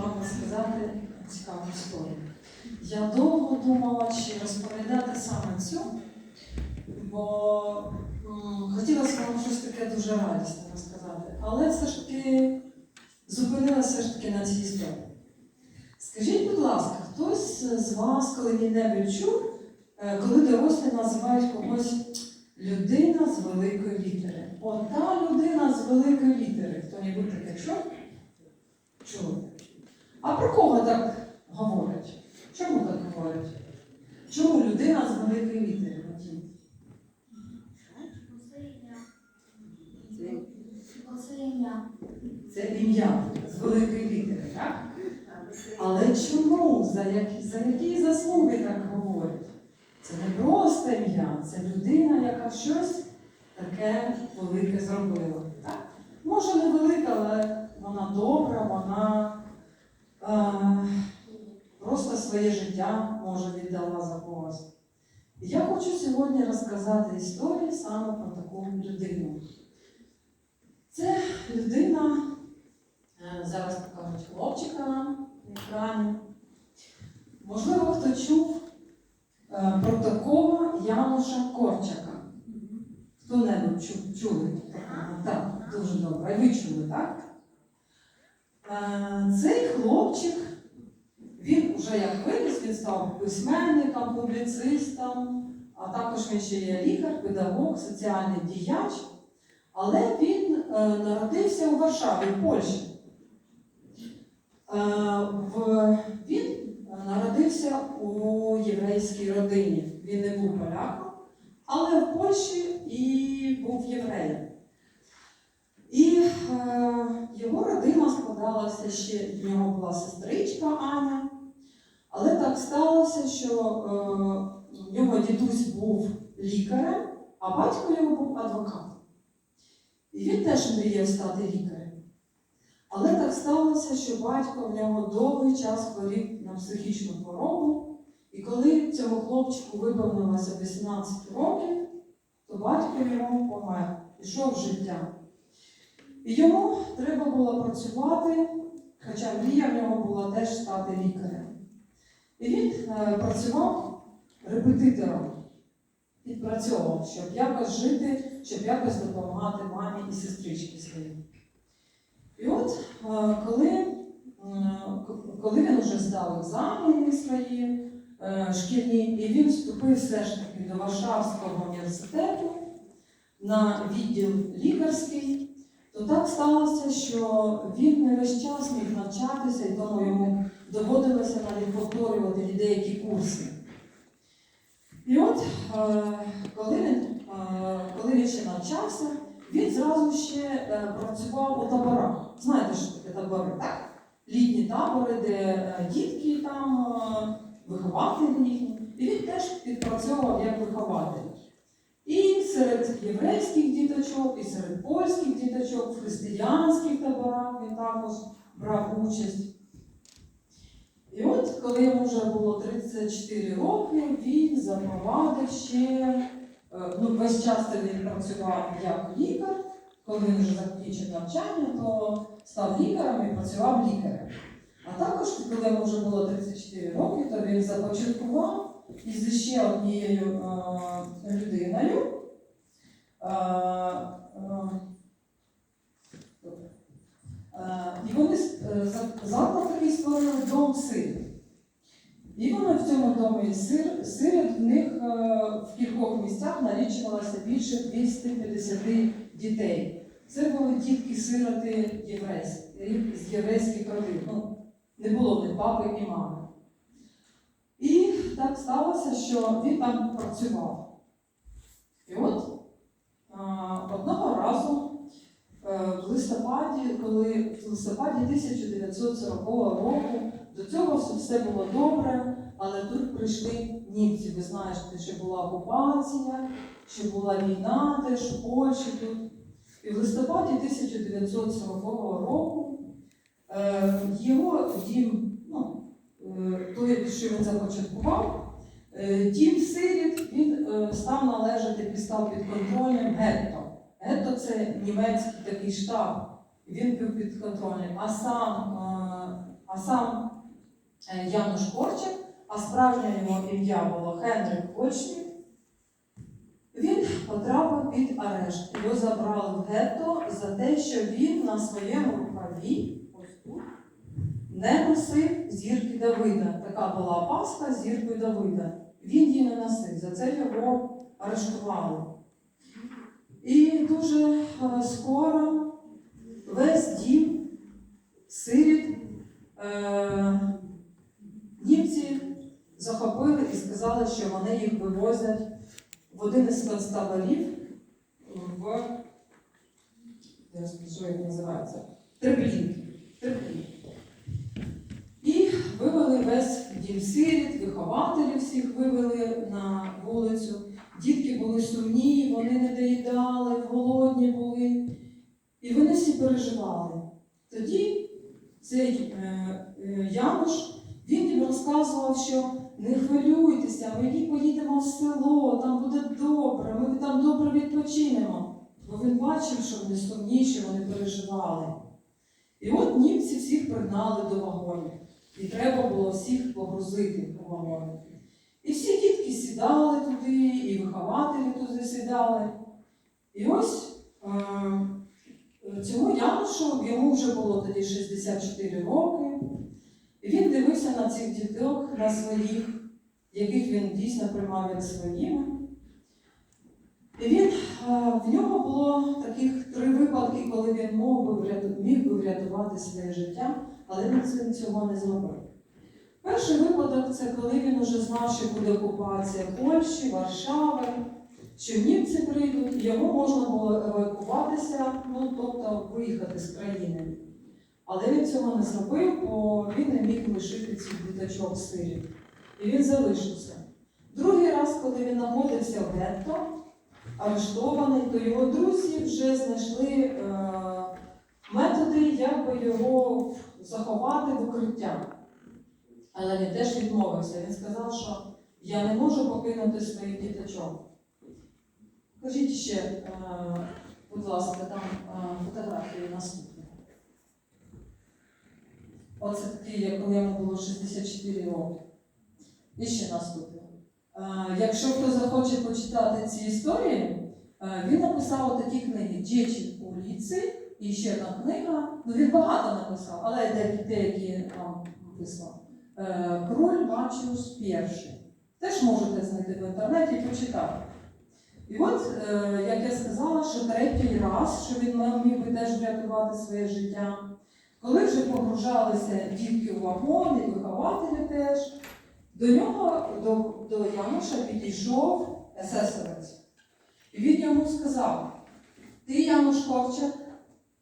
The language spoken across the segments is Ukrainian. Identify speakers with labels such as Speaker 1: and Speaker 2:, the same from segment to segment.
Speaker 1: вам розказати цікаву історію. Я довго думала, чи розповідати саме цю, бо м, хотілося вам щось таке дуже радісне розказати. Але все ж таки зупинилася ж таки на цій історії. Скажіть, будь ласка, хтось з вас коли-небудь чув, е, коли дорослі називають когось людина з великої літери? Ота людина з великої літери. Хто-небудь таке чув? Чули. А про кого так говорять? Чому так говорять? Чому людина з великої літери? Це ім'я з великої літери, так? Але чому? За які, за які заслуги так говорять? Це не просто ім'я, це людина, яка щось таке велике зробила. Так? Може не велика, але вона добра, вона просто своє життя може віддала за когось. Я хочу сьогодні розказати історію саме про таку людину. Це людина, е, зараз покажуть хлопчика на екрані. Можливо, хто чув е, про такого Януша Корчака. Хто-небудь чув, чули? Так, дуже добре. Ви чули, так? Е, Цей хлопчик, він вже як виріс, він став письменником, публіцистом, а також він ще є лікар, педагог, соціальний діяч. Але він е, народився у Варшаві, в Польщі. Е, він народився у єврейській родині. Він не був поляком, але в Польщі і був євреєм. І його родина складалася ще, в нього була сестричка Аня. Але так сталося, що е, в нього дідусь був лікарем, а батько його був адвокатом. І він теж мріяв стати лікарем. Але так сталося, що батько в нього довгий час хворів на психічну хворобу, і коли цьому хлопчику виповнилося 18 років, то батько йому помер, пішов в життя. І йому треба було працювати, хоча мрія в нього була теж стати лікарем. І він е, працював репетитором, підпрацьовував, щоб якось жити, щоб якось допомагати мамі і сестричці своїй. І от е, коли, коли він вже здав екзамени свої е, шкільні, і він вступив все ж таки до Варшавського університету на відділ лікарський, то так сталося, що він не весь час міг навчатися, і тому йому доводилося навіть повторювати деякі курси. І от, е, коли е, коли він ще навчався, він зразу ще е, працював у таборах. Знаєте, що таке табори, так? Літні табори, де дітки там, вихователі їхні. І він теж підпрацьовував як вихователь. І серед єврейських діточок, і серед польських діточок, в християнських таборах він також брав участь. І от, коли йому вже було 34 роки, він запровадив ще, е, ну, весь час він працював як лікар. Коли він вже закінчив навчання, то став лікарем і працював лікарем. А також, коли йому вже було 34 роки, то він започаткував із ще однією е, людиною. Е, е. І вони за- заклад такий створили дом сирів. І вони в цьому домі сир, сиріт в них в кількох місцях налічувалося більше 250 дітей. Це були дітки-сироти єврейські, з єврейських родин. Ну, не було ні папи, ні мами. І так сталося, що він там працював. І от одного разу е, в листопаді, коли в листопаді 1940 року до цього все- було добре, але тут прийшли німці. Ви знаєте, що була окупація, що була війна теж у Польщі тут. І в листопаді 1940 року е, його дім, той, що він започаткував, е, дім Сиріт, він е, став належати, став підконтрольним гетто. Гетто це німецький такий штаб, він був підконтрольним. А сам, е, а сам е, Януш Корчик, а справжнє його ім'я було Хенрик Кочнік, він потрапив під арешт. Його забрали в гетто за те, що він на своєму тут, не носив зірки Давида. Така була паска з зіркою Давида. Він її не носив, за це його арештували. І дуже е, скоро весь дім сиріт е, німці захопили і сказали, що вони їх вивозять в один із концтаборів в я скажу, як називається. Треплін. Вивели весь дім сиріт, вихователів всіх вивели на вулицю. Дітки були сумні, вони не доїдали, голодні були. І вони всі переживали. Тоді цей е, е, Януш, він їм розказував, що не хвилюйтеся, ми поїдемо в село, там буде добре, ми там добре відпочинемо. Бо він бачив, що вони сумні, що вони переживали. І от німці всіх пригнали до вагонів. І треба було всіх погрузити у вагони. І всі дітки сідали туди, і вихователі туди сідали. І ось е, цьому Янушу, йому вже було тоді 64 роки. І він дивився на цих діток, на своїх, яких він дійсно приймав як своїми. Він, е, в нього було таких три випадки, коли він міг би врятувати своє життя, але він цього не зробив. Перший випадок це коли він уже знав, що буде окупація Польщі, Варшави, що німці прийдуть, йому можна було евакуватися, ну тобто виїхати з країни. Але він цього не зробив, бо він не міг лишити цих діточок сирі. І він залишився. Другий раз, коли він знаходився в гетто, арештований, то його друзі вже знайшли е, методи, як би його заховати в укриття. Але він теж відмовився. Він сказав, що я не можу покинути своїх діточок. Кажіть ще, е, будь ласка, там е, фотографії наступні. Оце як коли йому було 64 роки. І ще наступне. Е, Якщо хто захоче почитати ці історії, е, він написав такі книги Дічі уліці і ще одна книга. Ну він багато написав, але деякі, деякі там написав. Е, Кроль Мачіус перший. Теж можете знайти в інтернеті і почитати. І от, як я сказала, що третій раз, що він міг би теж врятувати своє життя, коли вже погружалися дітки у вагон, і вихователі теж, до нього, до, до Януша підійшов есесовець. І він йому сказав: Ти Януш Ковчак?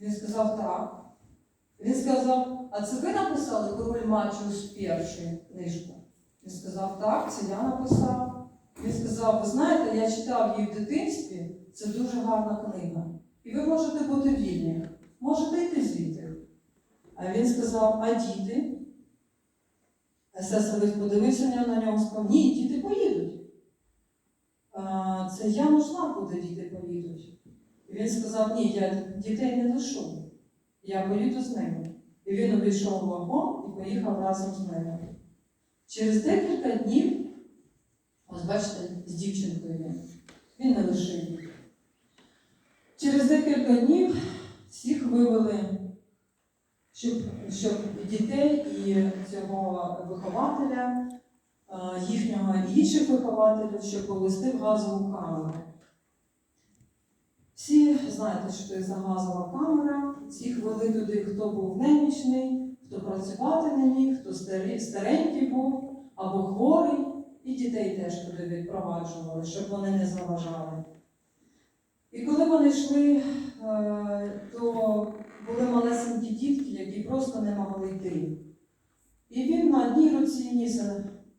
Speaker 1: Він сказав так. Він сказав, а це ви написали король Мачіус перший книжку? Він сказав, так, це я написав. Він сказав, ви знаєте, я читав її в дитинстві, це дуже гарна книга. І ви можете бути вільні, можете йти звідти. А він сказав, а діти? Есесовець подивився на нього і сказав, ні, діти поїдуть. Це я нужна, куди діти поїдуть. І він сказав, ні, я дітей не лишу, я поїду з ними. І він увійшов в вагон і поїхав разом з ними. Через декілька днів, ось бачите, з дівчинкою він, він не лишив їх. Через декілька днів всіх вивели, щоб, щоб дітей, і цього вихователя, їхнього і інших вихователів, щоб повести в газову камеру. Всі знаєте, що це за газова камера, всіх вели туди, хто був немічний, хто працювати не міг, хто старенький був або хворий, і дітей теж туди відпроваджували, щоб вони не заважали. І коли вони йшли, е, то були малесенькі дітки, які просто не могли йти. І він на одній руці ніс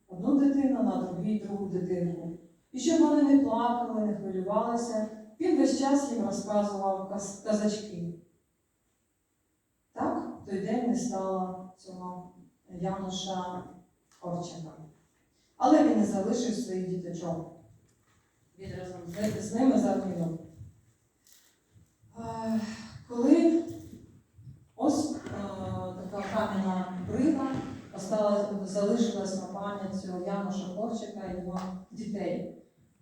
Speaker 1: одну дитину, на другій другу дитинку. І щоб вони не плакали, не хвилювалися, він весь час їм розказував каз- казачки. Так, в той день не стало цього Януша Корчака. Але він не залишив своїх діточок. Він разом з- з ними загинув. Е, Коли ось е, така кам'яна Брила осталась, залишилась на пам'ять цього Януша Корчика і його дітей.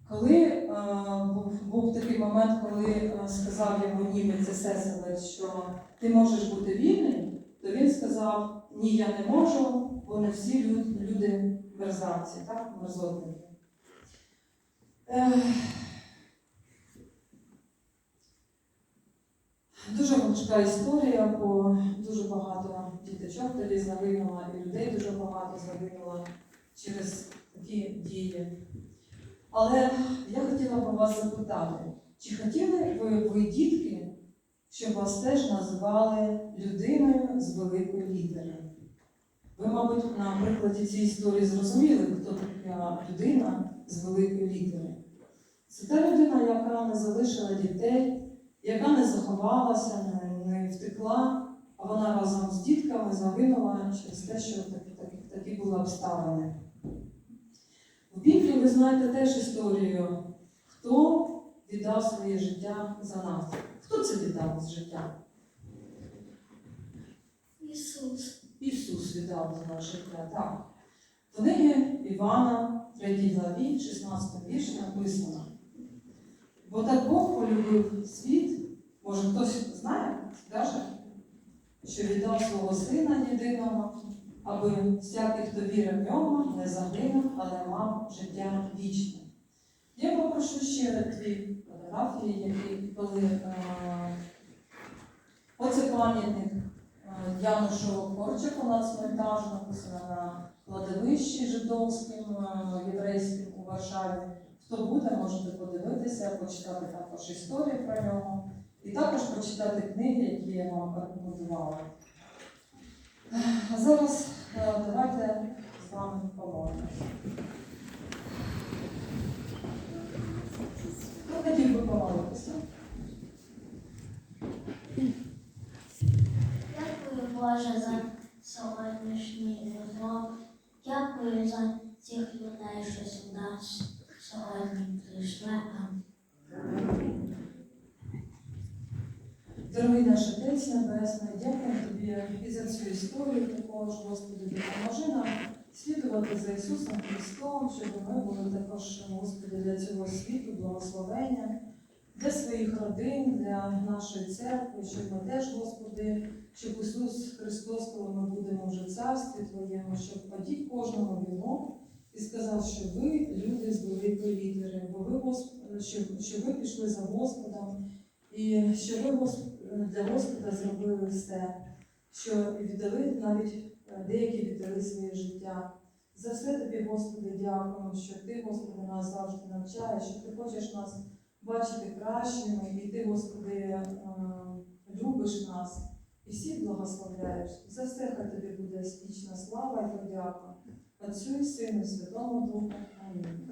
Speaker 1: Коли е, був, був такий момент, коли е, сказав йому німець есесовець, що ти можеш бути вільним, то він сказав: Ні, я не можу, бо не всі лю- люди мерзавці, так, мерзотники. Ех. Дуже важка історія, бо дуже багато діточок тоді загинуло, і людей дуже багато загинуло через такі дії. Але я хотіла б вас запитати, чи хотіли ви, ви дітки, щоб вас теж називали людиною з великої літери? Ви, мабуть, на прикладі цієї історії зрозуміли, хто така людина з великої літери. Це та людина, яка не залишила дітей, яка не заховалася, не, не втекла, а вона разом з дітками загинула через те, що такі, такі, такі були обставини. В Біблії ви знаєте теж історію, хто віддав своє життя за нас. Хто це віддав з життя?
Speaker 2: Ісус.
Speaker 1: Ісус віддав за наше життя. Так. В книгі Івана, 3 главі, 16 вірші написано. Бо так Бог полюбив світ, може хтось знає, скаже, що віддав свого сина єдиного, аби всякий, хто вірив в нього, не загинув, але мав життя вічне. Я попрошу ще дві фотографії, які коли е, оце пам'ятник е, Янушу Корчику нацмонтажу, написано на кладовищі жидовським, е, єврейським у Варшаві. Хто буде, можете подивитися, почитати також історію про нього. І також почитати книги, які я вам рекомендувала. А зараз е, давайте з вами помолимося. Хто хотів би помолитися?
Speaker 2: Дякую, Боже, за сьогоднішній урок. Дякую за цих людей, що сюди сьогодні прийшли. Амінь.
Speaker 1: Дорогий наш Отець Небесний, дякуємо тобі і за цю історію також, Господи, допоможи нам слідувати за Ісусом Христом, щоб ми були також, Господи, для цього світу, благословення, для своїх родин, для нашої церкви, щоб ми теж, Господи, щоб Ісус Христос, коли ми будемо вже в царстві Твоєму, щоб подіть кожному віно і сказав, що ви люди з великої літери, бо ви, Господи, що, що ви пішли за Господом. І що ви для Господа зробили все, що віддали навіть е, деякі віддали своє життя. За все тобі, Господи, дякуємо, що ти, Господи, нас завжди навчаєш, що ти хочеш нас бачити кращими, і ти, Господи, е, любиш нас і всіх благословляєш. За все хай тобі буде вічна слава і подяка. Отцю і Сину, Святому Духу. Амінь.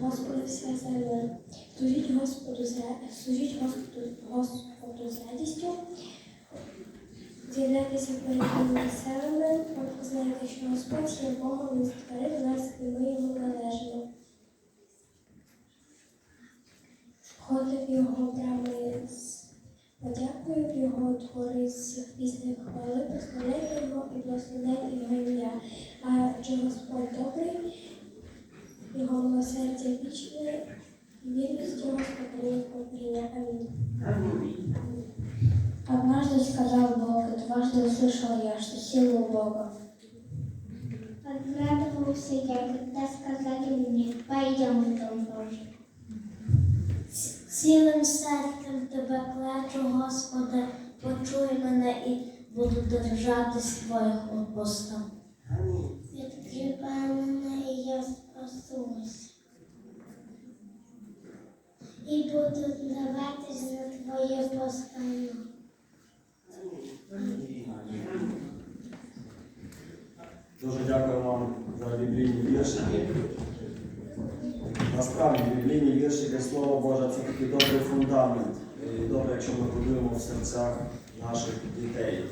Speaker 2: Господи, все земле. Служіть Господу з служіть Господу, Господу з радістю. З'являйтеся перед ним веселими, познайте, що Господь є Богом, Він створив нас, і ми йому належимо. Входить його брами з подякою, його твори з пісних хвали, прославляйте його і благословляйте його ім'я. Адже Господь добрий, його милосердя вічне, і вірність його спокійне покоління. Амінь. Однажды сказал Бог, и дважды услышал я, что сила у Бога.
Speaker 3: Обрадовался я, когда сказали мне, пойдем в Дом Божий.
Speaker 2: Цілим серцем тебе кличу, Господи, почуй мене і буду держатись твоїх постав.
Speaker 3: Відкривай мене, і я спасусь. і буду даватись на твоє послання.
Speaker 4: Дуже дякую вам за біблійні вірші. Насправді біблійні вірші, віршики, Слово Боже, це такий добрий фундамент. І добре, якщо ми будуємо в серцях наших дітей.